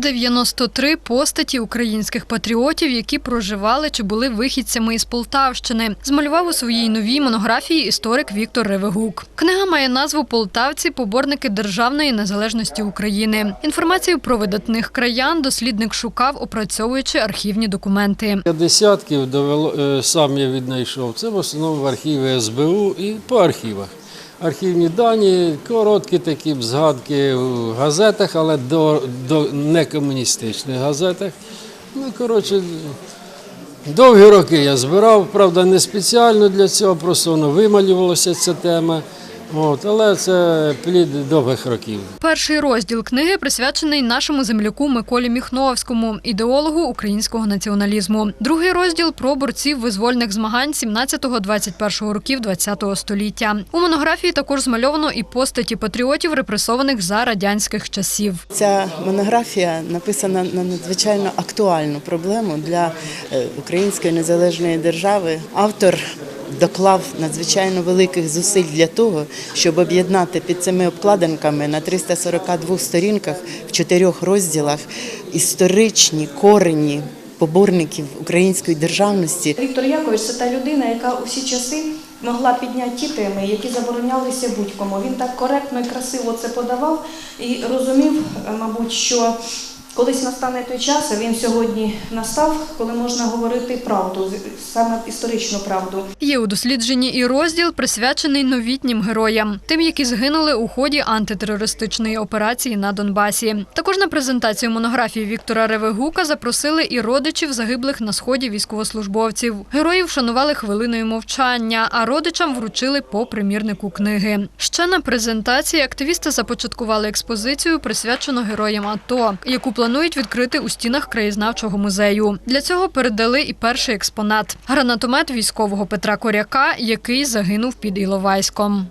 93 постаті українських патріотів, які проживали чи були вихідцями із Полтавщини, змалював у своїй новій монографії історик Віктор Ревегук. Книга має назву Полтавці поборники державної незалежності України. Інформацію про видатних краян дослідник шукав, опрацьовуючи архівні документи. Десятків довело, е, сам я віднайшов. Це в основному в архіві СБУ і по архівах. Архівні дані, короткі такі згадки в газетах, але до, до некомуністичних газетах. Ну, коротше, довгі роки я збирав, правда, не спеціально для цього, просто воно вималювалася ця тема. От, але це плід довгих років. Перший розділ книги присвячений нашому земляку Миколі Міхновському, ідеологу українського націоналізму. Другий розділ про борців визвольних змагань 17-21 років ХХ століття. У монографії також змальовано і постаті патріотів, репресованих за радянських часів. Ця монографія написана на надзвичайно актуальну проблему для е, української незалежної держави. Автор доклав надзвичайно великих зусиль для того, щоб об'єднати під цими обкладинками на 342 сторінках в чотирьох розділах історичні корені поборників української державності, Віктор Якович це та людина, яка у всі часи могла підняти ті теми, які заборонялися будь-кому. Він так коректно і красиво це подавав і розумів, мабуть, що колись настане той час, а він сьогодні настав, коли можна говорити правду, саме історичну правду. Є у дослідженні і розділ, присвячений новітнім героям, тим, які згинули у ході антитерористичної операції на Донбасі. Також на презентацію монографії Віктора Ревегука запросили і родичів загиблих на сході військовослужбовців. Героїв вшанували хвилиною мовчання, а родичам вручили по примірнику книги. Ще на презентації активісти започаткували експозицію, присвячену героям АТО, яку планують відкрити у стінах краєзнавчого музею. Для цього передали і перший експонат гранатомет військового Петра Коряка, який загинув під Іловайськом.